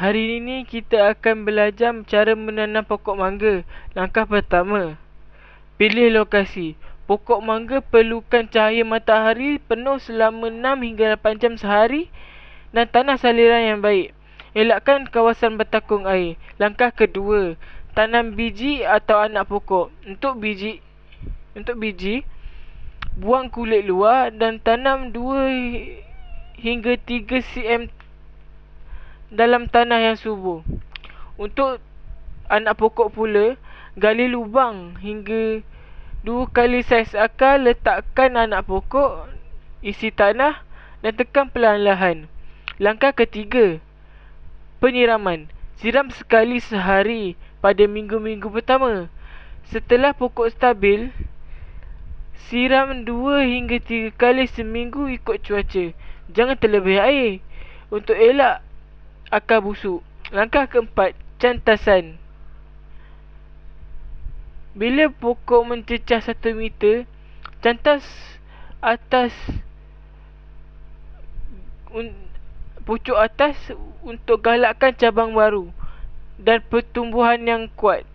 Hari ini kita akan belajar cara menanam pokok mangga. Langkah pertama, pilih lokasi. Pokok mangga perlukan cahaya matahari penuh selama 6 hingga 8 jam sehari dan tanah saliran yang baik. Elakkan kawasan bertakung air. Langkah kedua, tanam biji atau anak pokok. Untuk biji, untuk biji, buang kulit luar dan tanam 2 hingga 3 cm dalam tanah yang subur. Untuk anak pokok pula, gali lubang hingga 2 kali saiz akar, letakkan anak pokok, isi tanah dan tekan perlahan-lahan. Langkah ketiga, penyiraman. Siram sekali sehari pada minggu-minggu pertama. Setelah pokok stabil, siram 2 hingga 3 kali seminggu ikut cuaca. Jangan terlebih air. Untuk elak akar busuk. Langkah keempat, cantasan. Bila pokok mencecah 1 meter, cantas atas pucuk atas untuk galakkan cabang baru dan pertumbuhan yang kuat.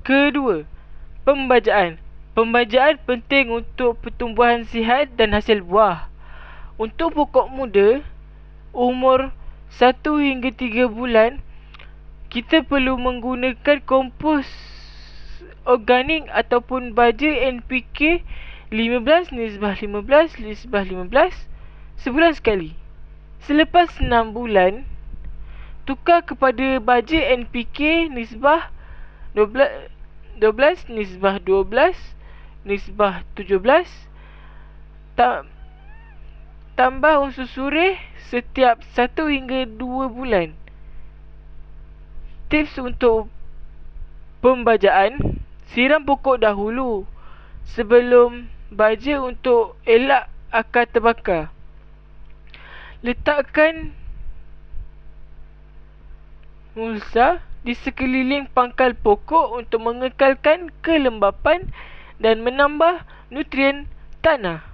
Kedua, pembajaan. Pembajaan penting untuk pertumbuhan sihat dan hasil buah. Untuk pokok muda, umur 1 hingga 3 bulan, kita perlu menggunakan kompos organik ataupun baja NPK 15 nisbah 15 nisbah 15 sebulan sekali. Selepas 6 bulan, tukar kepada baja NPK nisbah 12 12 nisbah 12 nisbah 17 ta tambah unsur surih setiap 1 hingga 2 bulan. Tips untuk pembajaan siram pokok dahulu sebelum baja untuk elak akar terbakar. Letakkan mulsa di sekeliling pangkal pokok untuk mengekalkan kelembapan dan menambah nutrien tanah.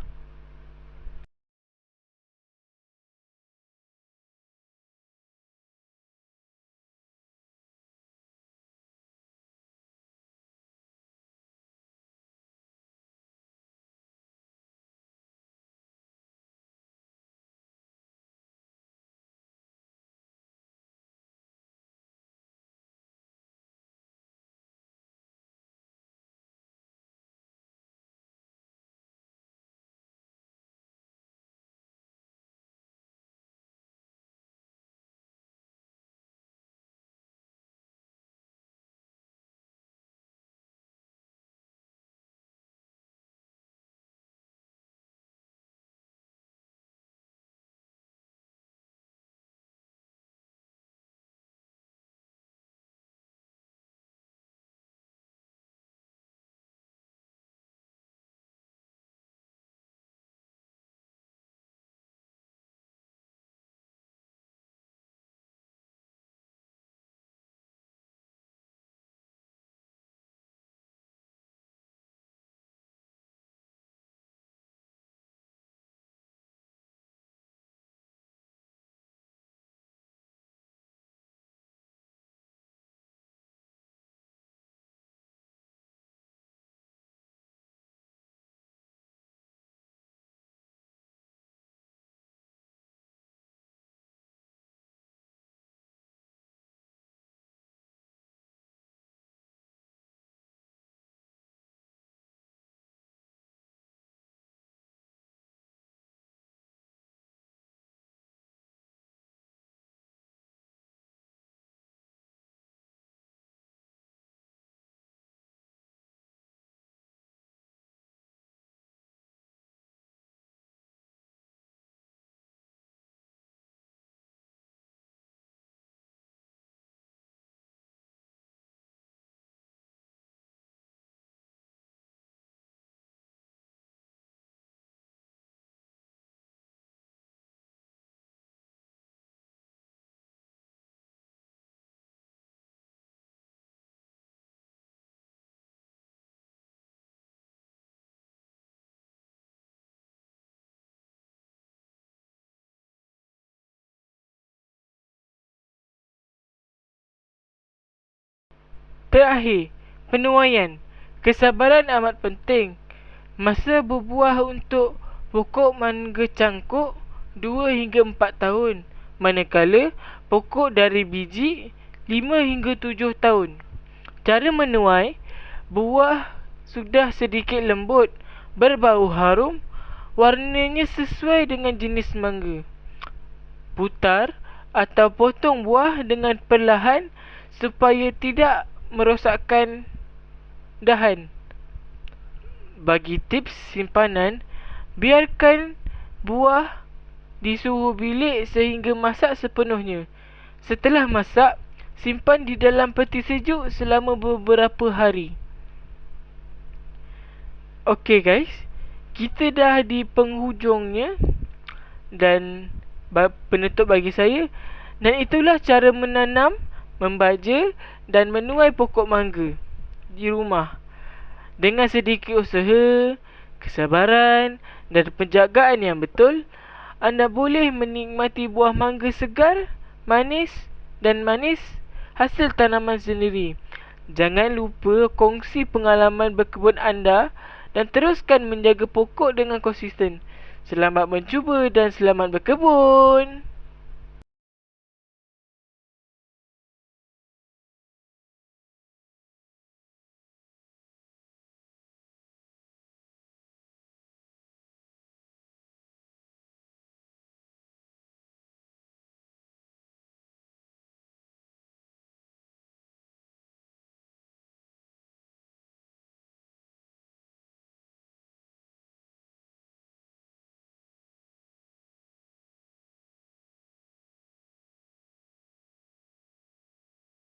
Terakhir, penuaian. Kesabaran amat penting. Masa berbuah untuk pokok mangga cangkuk 2 hingga 4 tahun. Manakala pokok dari biji 5 hingga 7 tahun. Cara menuai, buah sudah sedikit lembut, berbau harum, warnanya sesuai dengan jenis mangga. Putar atau potong buah dengan perlahan supaya tidak merosakkan dahan. Bagi tips simpanan, biarkan buah di suhu bilik sehingga masak sepenuhnya. Setelah masak, simpan di dalam peti sejuk selama beberapa hari. Okey guys, kita dah di penghujungnya dan penutup bagi saya dan itulah cara menanam membaja dan menuai pokok mangga di rumah. Dengan sedikit usaha, kesabaran dan penjagaan yang betul, anda boleh menikmati buah mangga segar, manis dan manis hasil tanaman sendiri. Jangan lupa kongsi pengalaman berkebun anda dan teruskan menjaga pokok dengan konsisten. Selamat mencuba dan selamat berkebun.